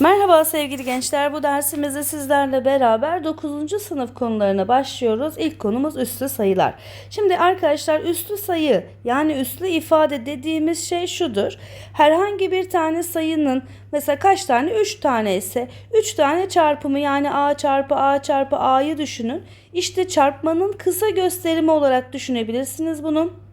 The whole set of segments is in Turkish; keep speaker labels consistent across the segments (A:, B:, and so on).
A: Merhaba sevgili gençler. Bu dersimizde sizlerle beraber 9. sınıf konularına başlıyoruz. İlk konumuz üslü sayılar. Şimdi arkadaşlar üslü sayı yani üslü ifade dediğimiz şey şudur. Herhangi bir tane sayının mesela kaç tane? 3 tane ise 3 tane çarpımı yani a çarpı a çarpı a'yı düşünün. İşte çarpmanın kısa gösterimi olarak düşünebilirsiniz bunu.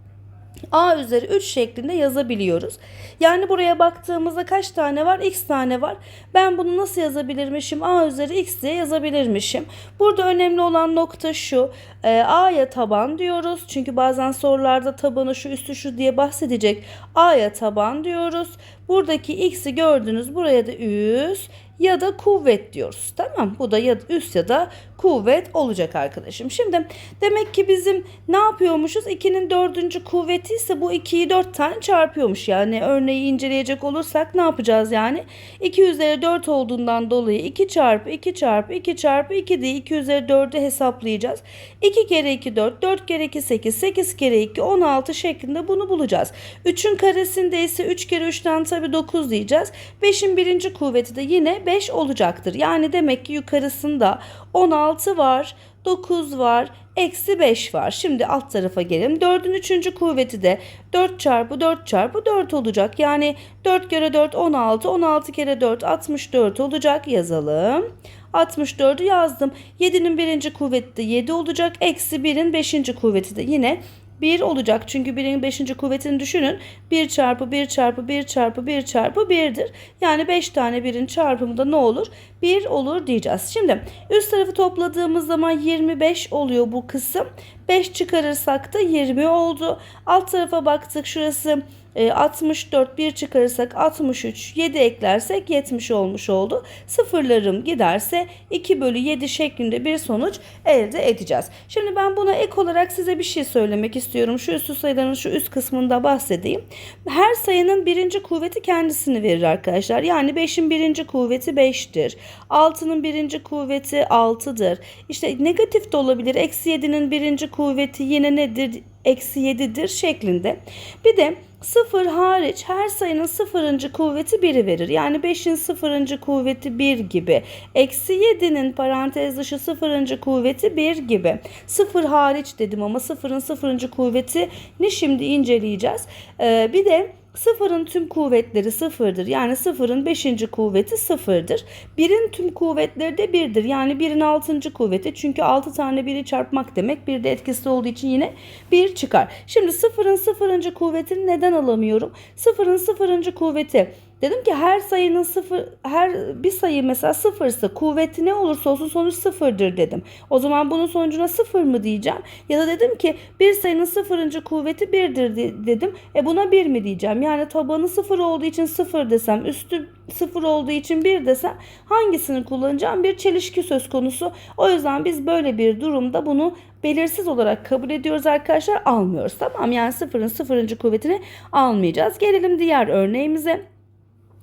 A: A üzeri 3 şeklinde yazabiliyoruz. Yani buraya baktığımızda kaç tane var? X tane var. Ben bunu nasıl yazabilirmişim? A üzeri X diye yazabilirmişim. Burada önemli olan nokta şu. E, A'ya taban diyoruz. Çünkü bazen sorularda tabanı şu üstü şu diye bahsedecek. A'ya taban diyoruz. Buradaki X'i gördünüz. Buraya da üst ya da kuvvet diyoruz. Tamam bu da ya üst ya da kuvvet olacak arkadaşım. Şimdi demek ki bizim ne yapıyormuşuz? 2'nin dördüncü kuvveti ise bu 2'yi 4 tane çarpıyormuş. Yani örneği inceleyecek olursak ne yapacağız yani? 2 üzeri 4 olduğundan dolayı 2 çarpı 2 çarpı 2 çarpı 2 diye 2 üzeri 4'ü hesaplayacağız. 2 kere 2 4, 4 kere 2 8, 8 kere 2 16 şeklinde bunu bulacağız. 3'ün karesinde ise 3 kere 3'ten tabii 9 diyeceğiz. 5'in birinci kuvveti de yine 5 olacaktır. Yani demek ki yukarısında 16 var, 9 var, eksi 5 var. Şimdi alt tarafa gelelim. 4'ün 3. kuvveti de 4 çarpı 4 çarpı 4 olacak. Yani 4 kere 4 16, 16 kere 4 64 olacak. Yazalım. 64'ü yazdım. 7'nin birinci kuvveti de 7 olacak. Eksi 1'in 5. kuvveti de yine 1 olacak. Çünkü 1'in 5. kuvvetini düşünün. 1 çarpı 1 çarpı 1 çarpı 1 çarpı 1'dir. Yani 5 tane 1'in çarpımı da ne olur? 1 olur diyeceğiz. Şimdi üst tarafı topladığımız zaman 25 oluyor bu kısım. 5 çıkarırsak da 20 oldu. Alt tarafa baktık şurası 64 1 çıkarırsak 63 7 eklersek 70 olmuş oldu. Sıfırlarım giderse 2 bölü 7 şeklinde bir sonuç elde edeceğiz. Şimdi ben buna ek olarak size bir şey söylemek istiyorum. Şu üstü sayıların şu üst kısmında bahsedeyim. Her sayının birinci kuvveti kendisini verir arkadaşlar. Yani 5'in birinci kuvveti 5'tir. 6'nın birinci kuvveti 6'dır. İşte negatif de olabilir. Eksi 7'nin birinci kuvveti yine nedir? Eksi 7'dir şeklinde. Bir de Sıfır hariç her sayının sıfırıncı kuvveti 1'i verir. Yani 5'in sıfırıncı kuvveti 1 gibi. Eksi 7'nin parantez dışı sıfırıncı kuvveti 1 gibi. Sıfır hariç dedim ama sıfırın sıfırıncı kuvvetini şimdi inceleyeceğiz. Ee, bir de Sıfırın tüm kuvvetleri sıfırdır. Yani sıfırın beşinci kuvveti sıfırdır. Birin tüm kuvvetleri de birdir. Yani birin altıncı kuvveti. Çünkü altı tane biri çarpmak demek. Bir de etkisi olduğu için yine bir çıkar. Şimdi sıfırın sıfırıncı kuvvetini neden alamıyorum? Sıfırın sıfırıncı kuvveti Dedim ki her sayının sıfır, her bir sayı mesela sıfırsa kuvveti ne olursa olsun sonuç sıfırdır dedim. O zaman bunun sonucuna sıfır mı diyeceğim? Ya da dedim ki bir sayının sıfırıncı kuvveti birdir de- dedim. E buna bir mi diyeceğim? Yani tabanı sıfır olduğu için sıfır desem, üstü sıfır olduğu için bir desem hangisini kullanacağım? Bir çelişki söz konusu. O yüzden biz böyle bir durumda bunu belirsiz olarak kabul ediyoruz arkadaşlar almıyoruz. Tamam yani sıfırın sıfırıncı kuvvetini almayacağız. Gelelim diğer örneğimize.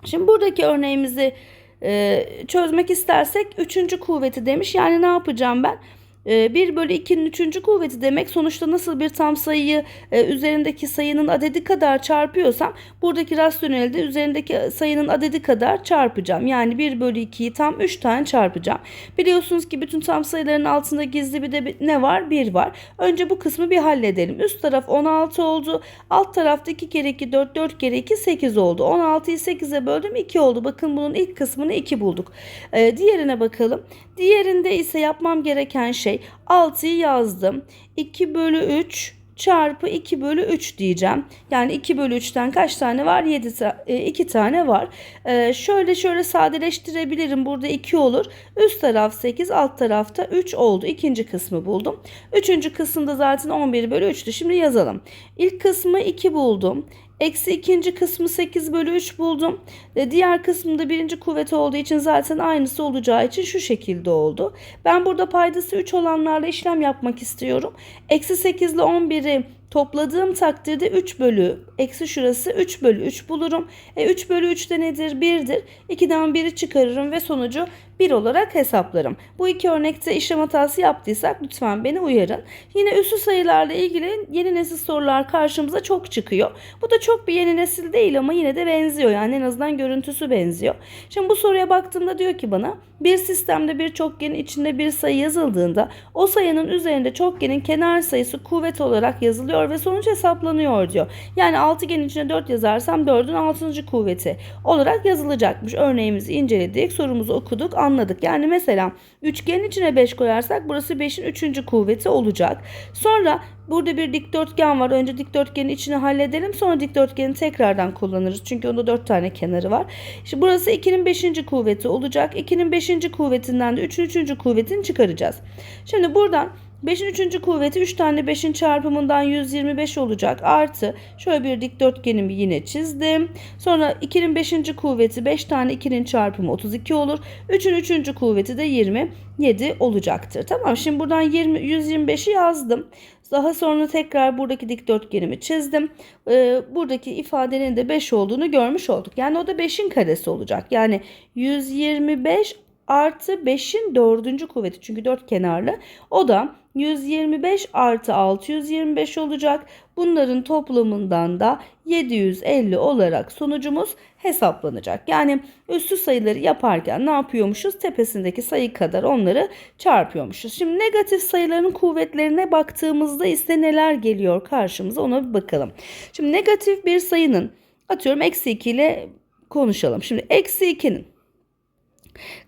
A: Şimdi buradaki örneğimizi e, çözmek istersek üçüncü kuvveti demiş. Yani ne yapacağım ben? E, 1 bölü 2'nin üçüncü kuvveti demek sonuçta nasıl bir tam sayıyı e, üzerindeki sayının adedi kadar çarpıyorsam buradaki rasyonelde üzerindeki sayının adedi kadar çarpacağım. Yani 1 bölü 2'yi tam 3 tane çarpacağım. Biliyorsunuz ki bütün tam sayıların altında gizli bir de ne var? 1 var. Önce bu kısmı bir halledelim. Üst taraf 16 oldu. Alt tarafta 2 kere 2 4 4 kere 2 8 oldu. 16'yı 8'e böldüm 2 oldu. Bakın bunun ilk kısmını 2 bulduk. Ee, diğerine bakalım. Diğerinde ise yapmam gereken şey 6'yı yazdım. 2 bölü 3 çarpı 2 bölü 3 diyeceğim. Yani 2 bölü 3'ten kaç tane var? 7 ta- 2 tane var. Ee, şöyle şöyle sadeleştirebilirim. Burada 2 olur. Üst taraf 8, alt tarafta 3 oldu. İkinci kısmı buldum. Üçüncü kısımda zaten 11 bölü 3'tü. Şimdi yazalım. İlk kısmı 2 buldum. Eksi ikinci kısmı 8 bölü 3 buldum. Ve diğer kısmında birinci kuvvet olduğu için zaten aynısı olacağı için şu şekilde oldu. Ben burada paydası 3 olanlarla işlem yapmak istiyorum. Eksi 8 ile 11'i Topladığım takdirde 3 bölü eksi şurası 3 bölü 3 bulurum. E 3 bölü 3 de nedir? 1'dir. 2'den 1'i çıkarırım ve sonucu 1 olarak hesaplarım. Bu iki örnekte işlem hatası yaptıysak lütfen beni uyarın. Yine üssü sayılarla ilgili yeni nesil sorular karşımıza çok çıkıyor. Bu da çok bir yeni nesil değil ama yine de benziyor. Yani en azından görüntüsü benziyor. Şimdi bu soruya baktığımda diyor ki bana bir sistemde bir çokgenin içinde bir sayı yazıldığında o sayının üzerinde çokgenin kenar sayısı kuvvet olarak yazılıyor ve sonuç hesaplanıyor diyor. Yani altıgenin içine 4 yazarsam 4'ün 6. kuvveti olarak yazılacakmış. Örneğimizi inceledik, sorumuzu okuduk, anladık. Yani mesela üçgenin içine 5 koyarsak burası 5'in 3. kuvveti olacak. Sonra burada bir dikdörtgen var. Önce dikdörtgenin içini halledelim. Sonra dikdörtgeni tekrardan kullanırız. Çünkü onda 4 tane kenarı var. İşte burası 2'nin 5. kuvveti olacak. 2'nin 5. kuvvetinden de 3'ün 3. kuvvetini çıkaracağız. Şimdi buradan 5'in 3. kuvveti 3 tane 5'in çarpımından 125 olacak. Artı şöyle bir dikdörtgenimi yine çizdim. Sonra 2'nin 5. kuvveti 5 tane 2'nin çarpımı 32 olur. 3'ün 3. kuvveti de 27 olacaktır. Tamam şimdi buradan 20, 125'i yazdım. Daha sonra tekrar buradaki dikdörtgenimi çizdim. Ee, buradaki ifadenin de 5 olduğunu görmüş olduk. Yani o da 5'in karesi olacak. Yani 125 artı 5'in dördüncü kuvveti çünkü dört kenarlı. O da 125 artı 625 olacak. Bunların toplamından da 750 olarak sonucumuz hesaplanacak. Yani üstü sayıları yaparken ne yapıyormuşuz? Tepesindeki sayı kadar onları çarpıyormuşuz. Şimdi negatif sayıların kuvvetlerine baktığımızda ise neler geliyor karşımıza ona bir bakalım. Şimdi negatif bir sayının atıyorum eksi 2 ile konuşalım. Şimdi eksi 2'nin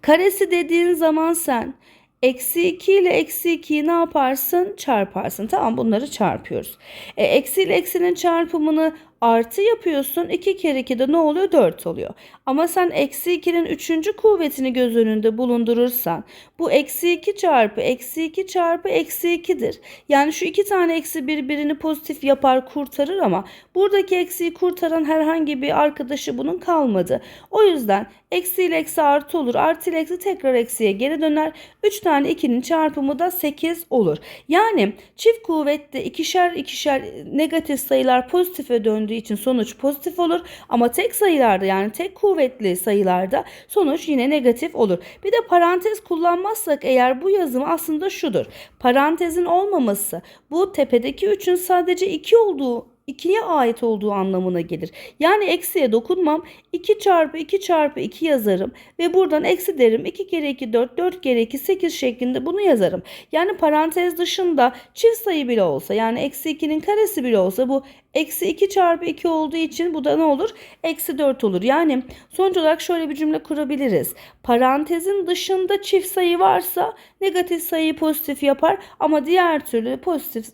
A: Karesi dediğin zaman sen eksi 2 ile eksi 2'yi ne yaparsın? Çarparsın. Tamam bunları çarpıyoruz. E, eksi ile eksinin çarpımını artı yapıyorsun. 2 kere 2 de ne oluyor? 4 oluyor. Ama sen eksi 2'nin 3. kuvvetini göz önünde bulundurursan bu eksi 2 çarpı eksi 2 çarpı eksi 2'dir. Yani şu iki tane eksi birbirini pozitif yapar kurtarır ama buradaki eksiyi kurtaran herhangi bir arkadaşı bunun kalmadı. O yüzden eksi ile eksi artı olur. Artı ile eksi tekrar eksiye geri döner. 3 tane 2'nin çarpımı da 8 olur. Yani çift kuvvette ikişer ikişer negatif sayılar pozitife döndüğü için sonuç pozitif olur. Ama tek sayılarda yani tek kuvvetli sayılarda sonuç yine negatif olur. Bir de parantez kullanmazsak eğer bu yazım aslında şudur. Parantezin olmaması bu tepedeki 3'ün sadece 2 olduğu 2'ye ait olduğu anlamına gelir. Yani eksiye dokunmam. 2 çarpı 2 çarpı 2 yazarım. Ve buradan eksi derim. 2 kere 2 4, 4 kere 2 8 şeklinde bunu yazarım. Yani parantez dışında çift sayı bile olsa yani eksi 2'nin karesi bile olsa bu eksi 2 çarpı 2 olduğu için bu da ne olur? Eksi 4 olur. Yani sonuç olarak şöyle bir cümle kurabiliriz. Parantezin dışında çift sayı varsa negatif sayıyı pozitif yapar ama diğer türlü pozitif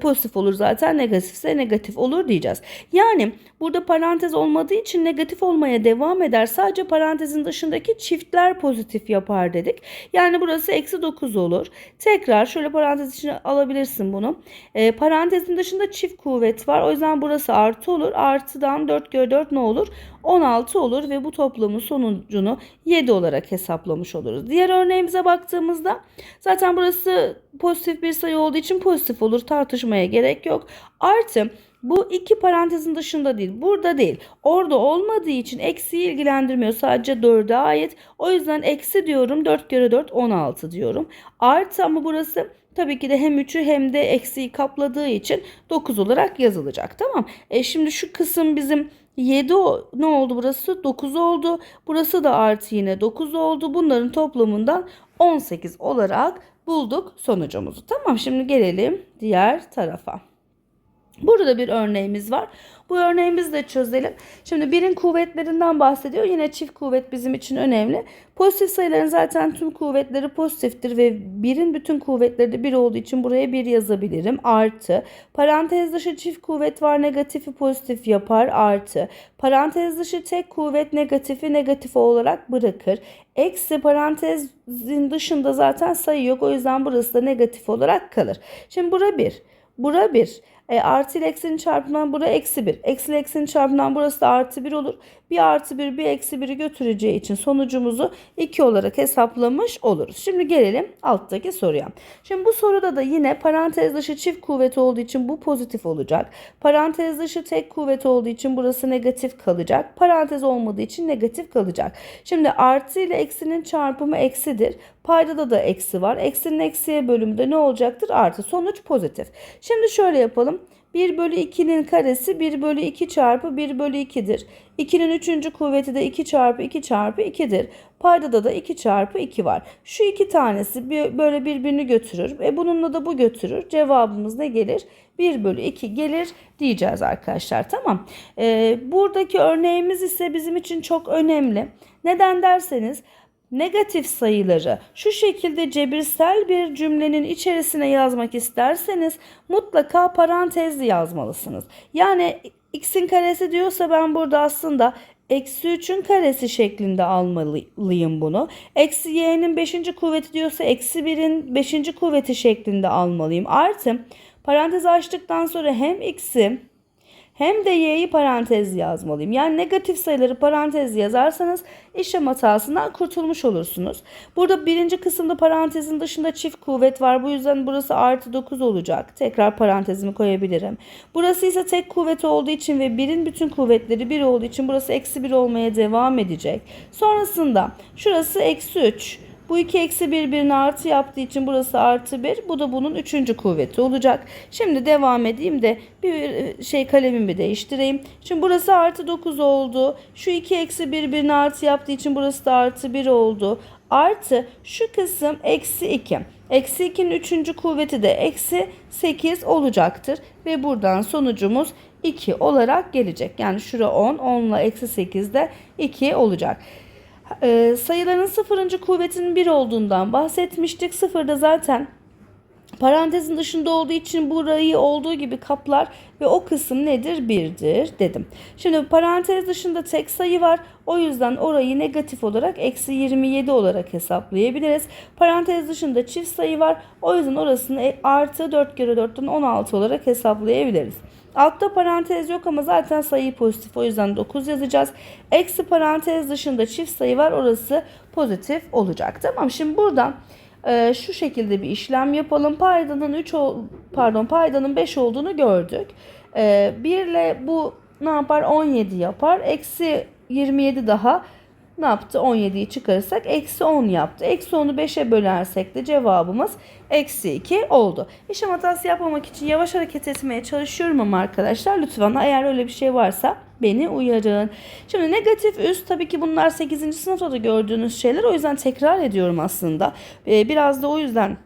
A: pozitif olur zaten negatifse negatif olur diyeceğiz. Yani burada parantez olmadığı için negatif olmaya devam eder. Sadece parantezin dışındaki çiftler pozitif yapar dedik. Yani burası eksi 9 olur. Tekrar şöyle parantez içine alabilirsin bunu. E, parantezin dışında çift kuvvet var. O yüzden burası artı olur. Artıdan 4 göre 4 ne olur? 16 olur ve bu toplamın sonucunu 7 olarak hesaplamış oluruz. Diğer örneğimize baktığımızda zaten burası pozitif bir sayı olduğu için pozitif olur. Tartışmaya gerek yok. Artı bu iki parantezin dışında değil. Burada değil. Orada olmadığı için eksiyi ilgilendirmiyor. Sadece 4'e ait. O yüzden eksi diyorum. 4 kere 4 16 diyorum. Artı ama burası tabii ki de hem 3'ü hem de eksiyi kapladığı için 9 olarak yazılacak. Tamam. E şimdi şu kısım bizim 7 ne oldu burası? 9 oldu. Burası da artı yine 9 oldu. Bunların toplamından 18 olarak bulduk sonucumuzu. Tamam şimdi gelelim diğer tarafa. Burada bir örneğimiz var. Bu örneğimizi de çözelim. Şimdi birin kuvvetlerinden bahsediyor. Yine çift kuvvet bizim için önemli. Pozitif sayıların zaten tüm kuvvetleri pozitiftir ve birin bütün kuvvetleri de bir olduğu için buraya bir yazabilirim. Artı. Parantez dışı çift kuvvet var. Negatifi pozitif yapar. Artı. Parantez dışı tek kuvvet negatifi negatif olarak bırakır. Eksi parantezin dışında zaten sayı yok. O yüzden burası da negatif olarak kalır. Şimdi bura bir. Bura 1. E, artı ile eksinin çarpımından burası eksi 1. Eksi ile eksinin çarpımından burası da artı 1 olur. Bir artı 1 bir eksi 1'i götüreceği için sonucumuzu 2 olarak hesaplamış oluruz. Şimdi gelelim alttaki soruya. Şimdi bu soruda da yine parantez dışı çift kuvvet olduğu için bu pozitif olacak. Parantez dışı tek kuvvet olduğu için burası negatif kalacak. Parantez olmadığı için negatif kalacak. Şimdi artı ile eksinin çarpımı eksidir. Paydada da eksi var. Eksinin eksiye bölümü de ne olacaktır? Artı. Sonuç pozitif. Şimdi şöyle yapalım. 1 bölü 2'nin karesi 1 bölü 2 çarpı 1 bölü 2'dir. 2'nin 3. kuvveti de 2 çarpı 2 çarpı 2'dir. Paydada da 2 çarpı 2 var. Şu iki tanesi böyle birbirini götürür. E bununla da bu götürür. Cevabımız ne gelir? 1 bölü 2 gelir diyeceğiz arkadaşlar. Tamam. E, buradaki örneğimiz ise bizim için çok önemli. Neden derseniz negatif sayıları şu şekilde cebirsel bir cümlenin içerisine yazmak isterseniz mutlaka parantezli yazmalısınız. Yani x'in karesi diyorsa ben burada aslında eksi 3'ün karesi şeklinde almalıyım bunu. Eksi y'nin 5. kuvveti diyorsa eksi 1'in 5. kuvveti şeklinde almalıyım. Artı parantez açtıktan sonra hem x'i hem de y'yi parantez yazmalıyım. Yani negatif sayıları parantez yazarsanız işlem hatasından kurtulmuş olursunuz. Burada birinci kısımda parantezin dışında çift kuvvet var. Bu yüzden burası artı 9 olacak. Tekrar parantezimi koyabilirim. Burası ise tek kuvvet olduğu için ve birin bütün kuvvetleri 1 olduğu için burası eksi 1 olmaya devam edecek. Sonrasında şurası eksi 3. Bu iki eksi birbirini artı yaptığı için burası artı 1. Bu da bunun üçüncü kuvveti olacak. Şimdi devam edeyim de bir şey kalemimi değiştireyim. Şimdi burası artı 9 oldu. Şu iki eksi birbirini artı yaptığı için burası da artı 1 oldu. Artı şu kısım eksi 2. Eksi 2'nin üçüncü kuvveti de eksi 8 olacaktır. Ve buradan sonucumuz 2 olarak gelecek. Yani şura 10, 10 ile eksi 8 de 2 olacak. Ee, sayıların sıfırıncı kuvvetinin 1 olduğundan bahsetmiştik. Sıfır da zaten parantezin dışında olduğu için burayı olduğu gibi kaplar ve o kısım nedir? 1'dir dedim. Şimdi parantez dışında tek sayı var. O yüzden orayı negatif olarak eksi 27 olarak hesaplayabiliriz. Parantez dışında çift sayı var. O yüzden orasını e- artı 4 kere 4'ten 16 olarak hesaplayabiliriz. Altta parantez yok ama zaten sayı pozitif. O yüzden 9 yazacağız. Eksi parantez dışında çift sayı var. Orası pozitif olacak. Tamam şimdi buradan e, şu şekilde bir işlem yapalım. Paydanın 3 ol, pardon paydanın 5 olduğunu gördük. E, 1 ile bu ne yapar? 17 yapar. Eksi 27 daha ne yaptı? 17'yi çıkarırsak eksi 10 yaptı. Eksi 10'u 5'e bölersek de cevabımız eksi 2 oldu. İşlem hatası yapmamak için yavaş hareket etmeye çalışıyorum ama arkadaşlar lütfen eğer öyle bir şey varsa beni uyarın. Şimdi negatif üst tabii ki bunlar 8. sınıfta da gördüğünüz şeyler. O yüzden tekrar ediyorum aslında. Ee, biraz da o yüzden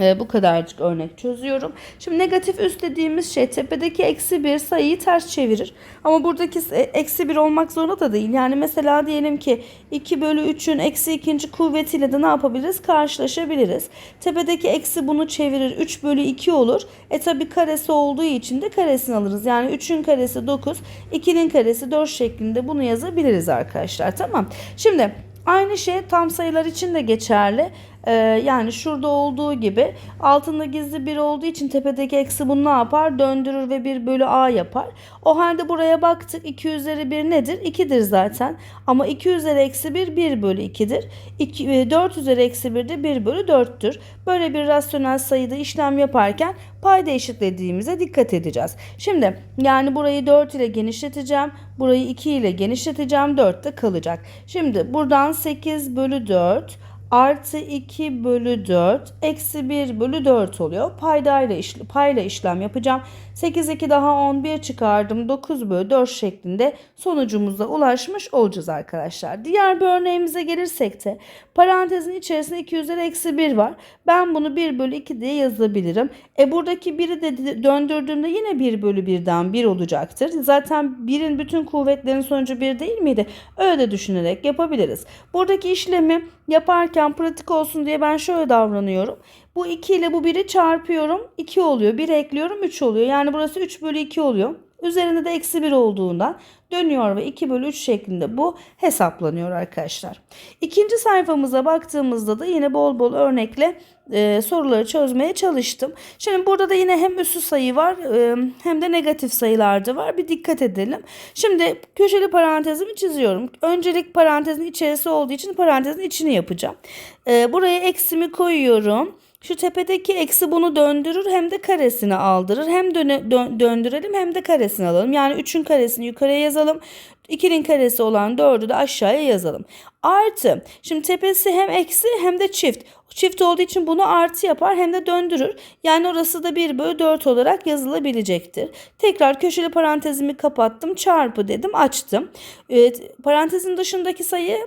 A: e, bu kadarcık örnek çözüyorum. Şimdi negatif üst dediğimiz şey tepedeki eksi bir sayıyı ters çevirir. Ama buradaki e, eksi bir olmak zorunda da değil. Yani mesela diyelim ki 2 bölü 3'ün eksi ikinci kuvvetiyle de ne yapabiliriz? Karşılaşabiliriz. Tepedeki eksi bunu çevirir. 3 bölü 2 olur. E tabi karesi olduğu için de karesini alırız. Yani 3'ün karesi 9, 2'nin karesi 4 şeklinde bunu yazabiliriz arkadaşlar. Tamam. Şimdi Aynı şey tam sayılar için de geçerli. Ee, yani şurada olduğu gibi altında gizli bir olduğu için tepedeki eksi bunu ne yapar? Döndürür ve 1 bölü a yapar. O halde buraya baktık 2 üzeri 1 nedir? 2'dir zaten. Ama 2 üzeri eksi 1 1 bölü 2'dir. 2, 4 üzeri eksi 1 de 1 bölü 4'tür. Böyle bir rasyonel sayıda işlem yaparken payda eşitlediğimize dikkat edeceğiz. Şimdi yani burayı 4 ile genişleteceğim. Burayı 2 ile genişleteceğim. 4 de kalacak. Şimdi buradan 8 bölü 4 artı 2 bölü 4 eksi 1 bölü 4 oluyor. Paydayla işle, payla işlem yapacağım. 8 2 daha 11 çıkardım. 9 bölü 4 şeklinde sonucumuza ulaşmış olacağız arkadaşlar. Diğer bir örneğimize gelirsek de parantezin içerisinde 2 üzeri eksi 1 var. Ben bunu 1 bölü 2 diye yazabilirim. E buradaki 1'i de döndürdüğümde yine 1 bölü 1'den 1 olacaktır. Zaten 1'in bütün kuvvetlerin sonucu 1 değil miydi? Öyle de düşünerek yapabiliriz. Buradaki işlemi yaparken pratik olsun diye ben şöyle davranıyorum. Bu 2 ile bu 1'i çarpıyorum. 2 oluyor. 1 ekliyorum 3 oluyor. Yani burası 3 bölü 2 oluyor. Üzerinde de eksi 1 olduğundan dönüyor ve 2 bölü 3 şeklinde bu hesaplanıyor arkadaşlar. İkinci sayfamıza baktığımızda da yine bol bol örnekle e, soruları çözmeye çalıştım. Şimdi burada da yine hem üssü sayı var e, hem de negatif sayılar da var. Bir dikkat edelim. Şimdi köşeli parantezimi çiziyorum. Öncelik parantezin içerisi olduğu için parantezin içini yapacağım. E, buraya eksimi koyuyorum. Şu tepedeki eksi bunu döndürür hem de karesini aldırır. Hem döne, dö- döndürelim hem de karesini alalım. Yani 3'ün karesini yukarıya yazalım. 2'nin karesi olan 4'ü de aşağıya yazalım. Artı. Şimdi tepesi hem eksi hem de çift. Çift olduğu için bunu artı yapar hem de döndürür. Yani orası da 1 bölü 4 olarak yazılabilecektir. Tekrar köşeli parantezimi kapattım. Çarpı dedim açtım. Evet, parantezin dışındaki sayı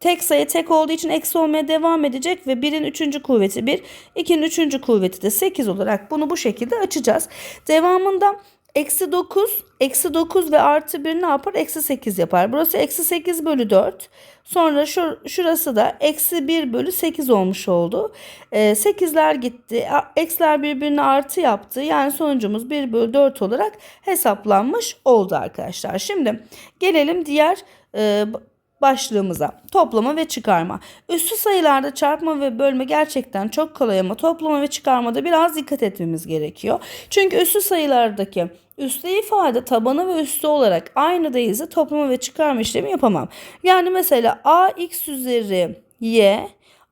A: Tek sayı tek olduğu için eksi olmaya devam edecek ve 1'in 3. kuvveti 1, 2'nin 3. kuvveti de 8 olarak bunu bu şekilde açacağız. Devamında eksi 9, eksi 9 ve artı 1 ne yapar? Eksi 8 yapar. Burası eksi 8 bölü 4. Sonra şu, şurası da eksi 1 bölü 8 olmuş oldu. Ee, 8'ler gitti. Eksiler birbirine artı yaptı. Yani sonucumuz 1 bölü 4 olarak hesaplanmış oldu arkadaşlar. Şimdi gelelim diğer e, başlığımıza. Toplama ve çıkarma. Üstü sayılarda çarpma ve bölme gerçekten çok kolay ama toplama ve çıkarmada biraz dikkat etmemiz gerekiyor. Çünkü üstü sayılardaki üslü ifade tabanı ve üstü olarak aynı değilse toplama ve çıkarma işlemi yapamam. Yani mesela a x üzeri y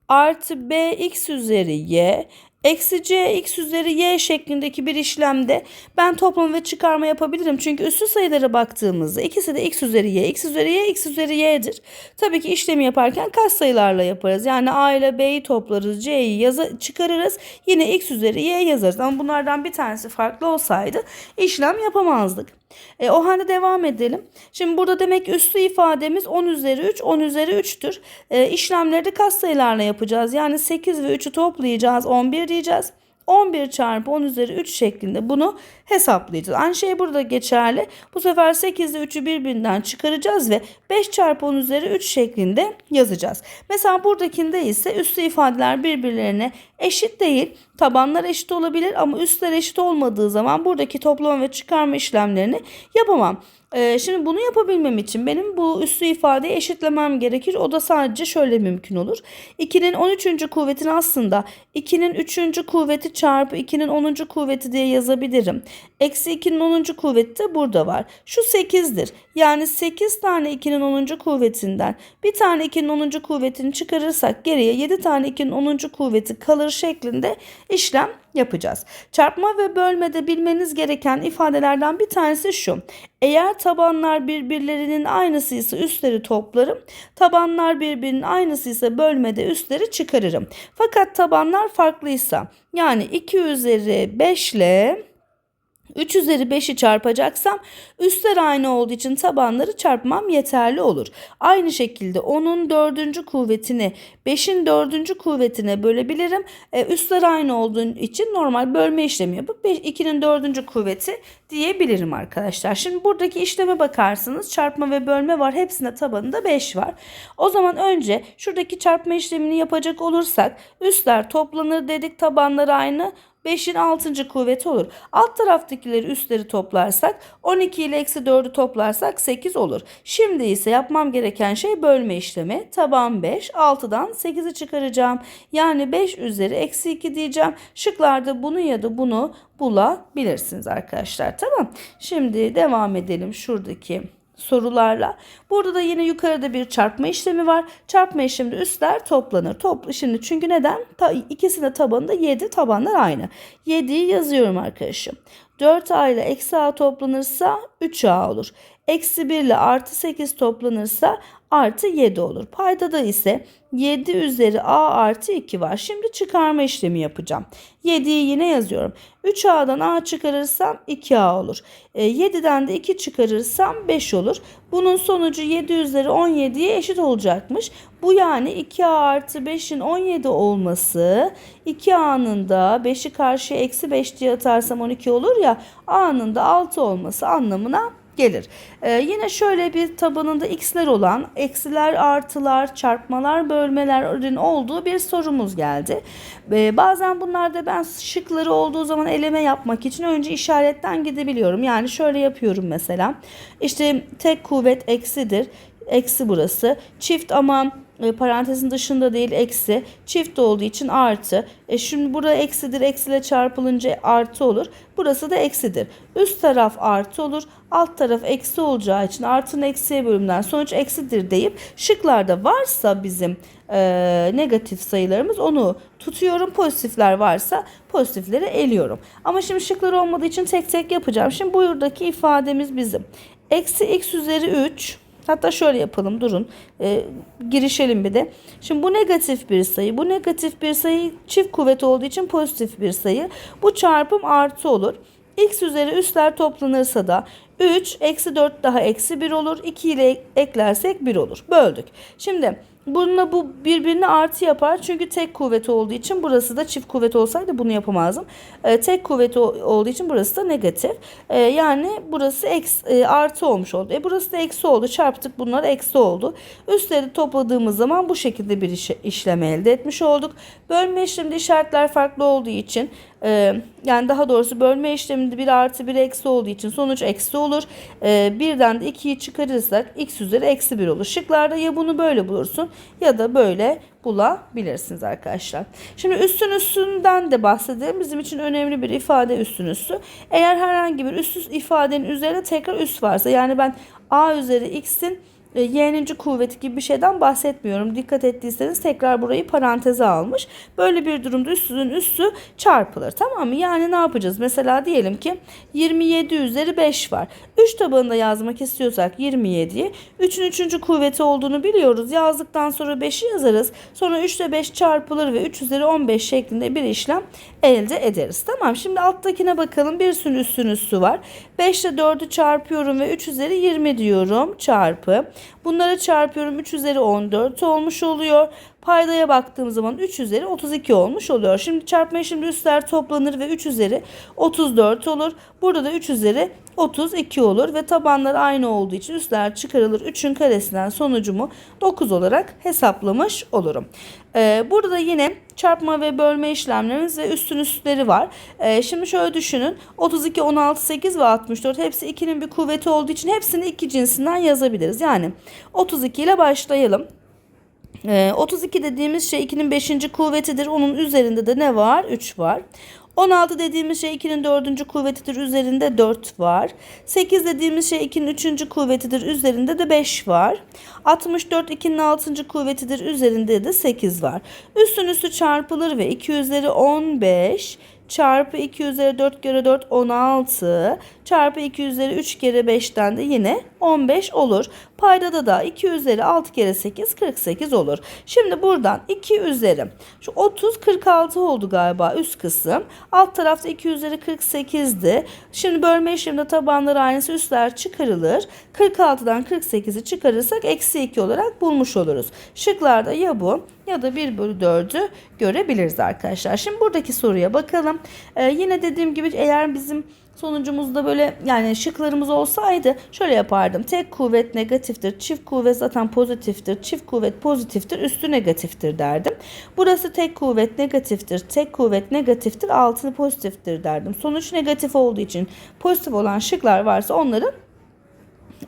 A: artı b x üzeri y Eksi c x üzeri y şeklindeki bir işlemde ben toplama ve çıkarma yapabilirim. Çünkü üstü sayılara baktığımızda ikisi de x üzeri y, x üzeri y, x üzeri y'dir. Tabii ki işlemi yaparken kaç sayılarla yaparız. Yani a ile b'yi toplarız, c'yi çıkarırız. Yine x üzeri y yazarız. Ama bunlardan bir tanesi farklı olsaydı işlem yapamazdık. E, o halde devam edelim. Şimdi burada demek üslü ifademiz 10 üzeri 3, 10 üzeri 3'tür. E, işlemleri de kaç sayılarla yapacağız? Yani 8 ve 3'ü toplayacağız, 11 diyeceğiz. 11 çarpı 10 üzeri 3 şeklinde bunu hesaplayacağız. Aynı şey burada geçerli. Bu sefer 8 ile 3'ü birbirinden çıkaracağız ve 5 çarpı 10 üzeri 3 şeklinde yazacağız. Mesela buradakinde ise üslü ifadeler birbirlerine eşit değil. Tabanlar eşit olabilir ama üstler eşit olmadığı zaman buradaki toplama ve çıkarma işlemlerini yapamam. Ee, şimdi bunu yapabilmem için benim bu üslü ifadeyi eşitlemem gerekir. O da sadece şöyle mümkün olur. 2'nin 13. kuvvetini aslında 2'nin 3. kuvveti çarpı 2'nin 10. kuvveti diye yazabilirim. Eksi 2'nin 10. kuvveti de burada var. Şu 8'dir. Yani 8 tane 2'nin 10. kuvvetinden bir tane 2'nin 10. kuvvetini çıkarırsak geriye 7 tane 2'nin 10. kuvveti kalır şeklinde işlem yapacağız. Çarpma ve bölmede bilmeniz gereken ifadelerden bir tanesi şu. Eğer tabanlar birbirlerinin aynısıysa üstleri toplarım. Tabanlar birbirinin aynısıysa bölmede üstleri çıkarırım. Fakat tabanlar farklıysa yani 2 üzeri 5 ile 3 üzeri 5'i çarpacaksam üstler aynı olduğu için tabanları çarpmam yeterli olur. Aynı şekilde 10'un 4. kuvvetini 5'in 4. kuvvetine bölebilirim. E, üstler aynı olduğu için normal bölme işlemi yapıp 2'nin 4. kuvveti diyebilirim arkadaşlar. Şimdi buradaki işleme bakarsınız çarpma ve bölme var. Hepsinde tabanında 5 var. O zaman önce şuradaki çarpma işlemini yapacak olursak üstler toplanır dedik tabanları aynı. 5'in 6. kuvveti olur. Alt taraftakileri üstleri toplarsak 12 ile eksi 4'ü toplarsak 8 olur. Şimdi ise yapmam gereken şey bölme işlemi. Taban 5 6'dan 8'i çıkaracağım. Yani 5 üzeri eksi 2 diyeceğim. Şıklarda bunu ya da bunu bulabilirsiniz arkadaşlar. Tamam. Şimdi devam edelim şuradaki sorularla. Burada da yine yukarıda bir çarpma işlemi var. Çarpma işleminde üstler toplanır. Toplu şimdi çünkü neden? Ta, ikisinin tabanında 7 tabanlar aynı. 7'yi yazıyorum arkadaşım. 4a ile eksi a toplanırsa 3a olur. Eksi 1 ile artı 8 toplanırsa artı 7 olur. Paydada ise 7 üzeri a artı 2 var. Şimdi çıkarma işlemi yapacağım. 7'yi yine yazıyorum. 3a'dan a çıkarırsam 2a olur. E, 7'den de 2 çıkarırsam 5 olur. Bunun sonucu 7 üzeri 17'ye eşit olacakmış. Bu yani 2a artı 5'in 17 olması 2a'nın da 5'i karşıya eksi 5 diye atarsam 12 olur ya a'nın da 6 olması anlamına gelir. Ee, yine şöyle bir tabanında x'ler olan eksiler, artılar, çarpmalar, bölmelerin olduğu bir sorumuz geldi. Ee, bazen bunlarda ben şıkları olduğu zaman eleme yapmak için önce işaretten gidebiliyorum. Yani şöyle yapıyorum mesela. İşte tek kuvvet eksidir. Eksi burası. Çift ama e, parantezin dışında değil eksi. Çift olduğu için artı. E şimdi burada eksidir. Eksiyle çarpılınca artı olur. Burası da eksidir. Üst taraf artı olur. Alt taraf eksi olacağı için artının eksiye bölümden sonuç eksidir deyip şıklarda varsa bizim e, negatif sayılarımız onu tutuyorum. Pozitifler varsa pozitifleri eliyorum. Ama şimdi şıklar olmadığı için tek tek yapacağım. Şimdi buradaki ifademiz bizim. Eksi x üzeri 3 Hatta şöyle yapalım durun. E, girişelim bir de. Şimdi bu negatif bir sayı. Bu negatif bir sayı çift kuvvet olduğu için pozitif bir sayı. Bu çarpım artı olur. X üzeri üstler toplanırsa da 3 eksi 4 daha eksi 1 olur. 2 ile eklersek 1 olur. Böldük. Şimdi Bununla bu birbirini artı yapar. Çünkü tek kuvvet olduğu için burası da çift kuvvet olsaydı bunu yapamazdım. E, tek kuvvet olduğu için burası da negatif. E, yani burası eksi, e, artı olmuş oldu. E, burası da eksi oldu. Çarptık bunlar eksi oldu. Üstleri topladığımız zaman bu şekilde bir iş, işlem elde etmiş olduk. Bölme işleminde işaretler farklı olduğu için e, yani daha doğrusu bölme işleminde bir artı bir eksi olduğu için sonuç eksi olur. E, birden de 2'yi çıkarırsak x üzeri eksi 1 olur. Şıklarda ya bunu böyle bulursun ya da böyle bulabilirsiniz arkadaşlar. Şimdi üstün üstünden de bahsedelim. Bizim için önemli bir ifade üstün üstü. Eğer herhangi bir üst ifadenin üzerine tekrar üst varsa yani ben a üzeri x'in y'ninci kuvveti gibi bir şeyden bahsetmiyorum. Dikkat ettiyseniz tekrar burayı paranteze almış. Böyle bir durumda üstünün üstü çarpılır. Tamam mı? Yani ne yapacağız? Mesela diyelim ki 27 üzeri 5 var. 3 tabanında yazmak istiyorsak 27'yi 3'ün 3. kuvveti olduğunu biliyoruz. Yazdıktan sonra 5'i yazarız. Sonra 3 ile 5 çarpılır ve 3 üzeri 15 şeklinde bir işlem elde ederiz. Tamam şimdi alttakine bakalım. Bir sürü üstün üstü var. 5 ile 4'ü çarpıyorum ve 3 üzeri 20 diyorum. Çarpı. Bunları çarpıyorum 3 üzeri 14 olmuş oluyor. Paydaya baktığım zaman 3 üzeri 32 olmuş oluyor. Şimdi çarpma işleminde üstler toplanır ve 3 üzeri 34 olur. Burada da 3 üzeri 32 olur ve tabanlar aynı olduğu için üstler çıkarılır. 3'ün karesinden sonucumu 9 olarak hesaplamış olurum. Ee, burada da yine çarpma ve bölme işlemlerimiz ve üstün üstleri var. Ee, şimdi şöyle düşünün. 32, 16, 8 ve 64 hepsi 2'nin bir kuvveti olduğu için hepsini iki cinsinden yazabiliriz. Yani 32 ile başlayalım. 32 dediğimiz şey 2'nin 5. kuvvetidir. Onun üzerinde de ne var? 3 var. 16 dediğimiz şey 2'nin 4. kuvvetidir. Üzerinde 4 var. 8 dediğimiz şey 2'nin 3. kuvvetidir. Üzerinde de 5 var. 64 2'nin 6. kuvvetidir. Üzerinde de 8 var. Üstün üstü çarpılır ve 2 üzeri 15 çarpı 2 üzeri 4 kere 4 16 çarpı 2 üzeri 3 kere 5'ten de yine 15 olur. Paydada da 2 üzeri 6 kere 8 48 olur. Şimdi buradan 2 üzeri şu 30 46 oldu galiba üst kısım. Alt tarafta 2 üzeri 48'di. Şimdi bölme işleminde tabanları aynısı üstler çıkarılır. 46'dan 48'i çıkarırsak eksi 2 olarak bulmuş oluruz. Şıklarda ya bu ya da 1 bölü 4'ü görebiliriz arkadaşlar. Şimdi buradaki soruya bakalım. Ee, yine dediğim gibi eğer bizim sonucumuzda böyle yani şıklarımız olsaydı şöyle yapardım. Tek kuvvet negatiftir. Çift kuvvet zaten pozitiftir. Çift kuvvet pozitiftir. Üstü negatiftir derdim. Burası tek kuvvet negatiftir. Tek kuvvet negatiftir. Altını pozitiftir derdim. Sonuç negatif olduğu için pozitif olan şıklar varsa onları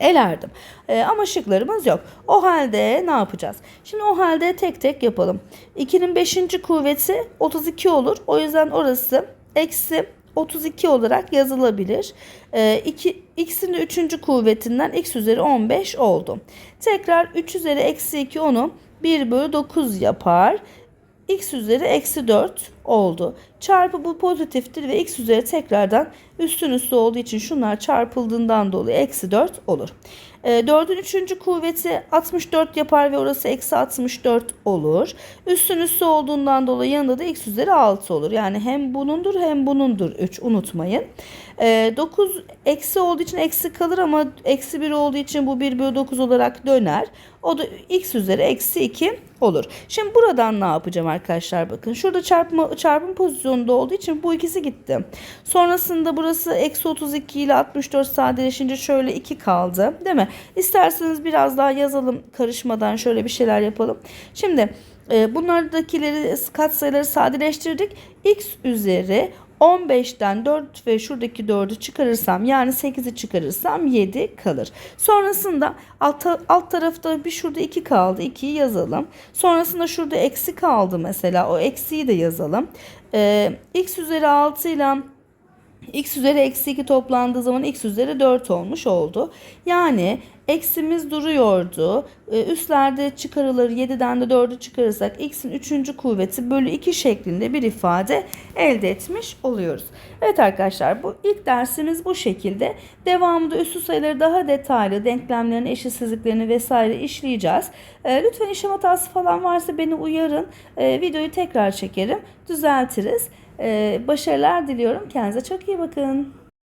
A: elerdim. Ee, ama şıklarımız yok. O halde ne yapacağız? Şimdi o halde tek tek yapalım. 2'nin 5. kuvveti 32 olur. O yüzden orası eksi 32 olarak yazılabilir. Ee, 2, x'in de 3. kuvvetinden x üzeri 15 oldu. Tekrar 3 üzeri eksi 2 onu 1 bölü 9 yapar. x üzeri eksi 4 oldu. Çarpı bu pozitiftir ve x üzeri tekrardan üstün üstü olduğu için şunlar çarpıldığından dolayı eksi 4 olur. E, 4'ün 3. kuvveti 64 yapar ve orası eksi 64 olur. Üstün üstü olduğundan dolayı yanında da x üzeri 6 olur. Yani hem bunundur hem bunundur 3 unutmayın. E, 9 eksi olduğu için eksi kalır ama eksi 1 olduğu için bu 1 bölü 9 olarak döner. O da x üzeri eksi 2 olur. Şimdi buradan ne yapacağım arkadaşlar bakın. Şurada çarpma çarpım pozisyonunda olduğu için bu ikisi gitti. Sonrasında burası eksi 32 ile 64 sadeleşince şöyle 2 kaldı. Değil mi? İsterseniz biraz daha yazalım karışmadan şöyle bir şeyler yapalım. Şimdi e, bunlardakileri katsayıları sadeleştirdik. x üzeri 15'ten 4 ve şuradaki 4'ü çıkarırsam yani 8'i çıkarırsam 7 kalır. Sonrasında alt, alt tarafta bir şurada 2 kaldı. 2'yi yazalım. Sonrasında şurada eksi kaldı mesela. O eksiyi de yazalım. Ee, x üzeri 6 ile x üzeri eksi 2 toplandığı zaman x üzeri 4 olmuş oldu. Yani eksimiz duruyordu. Ee, üstlerde çıkarılır 7'den de 4'ü çıkarırsak x'in 3. kuvveti bölü 2 şeklinde bir ifade elde etmiş oluyoruz. Evet arkadaşlar bu ilk dersimiz bu şekilde. Devamında üstü sayıları daha detaylı denklemlerin eşitsizliklerini vesaire işleyeceğiz. Ee, lütfen işlem hatası falan varsa beni uyarın. Ee, videoyu tekrar çekerim. Düzeltiriz. Ee, başarılar diliyorum. Kendinize çok iyi bakın.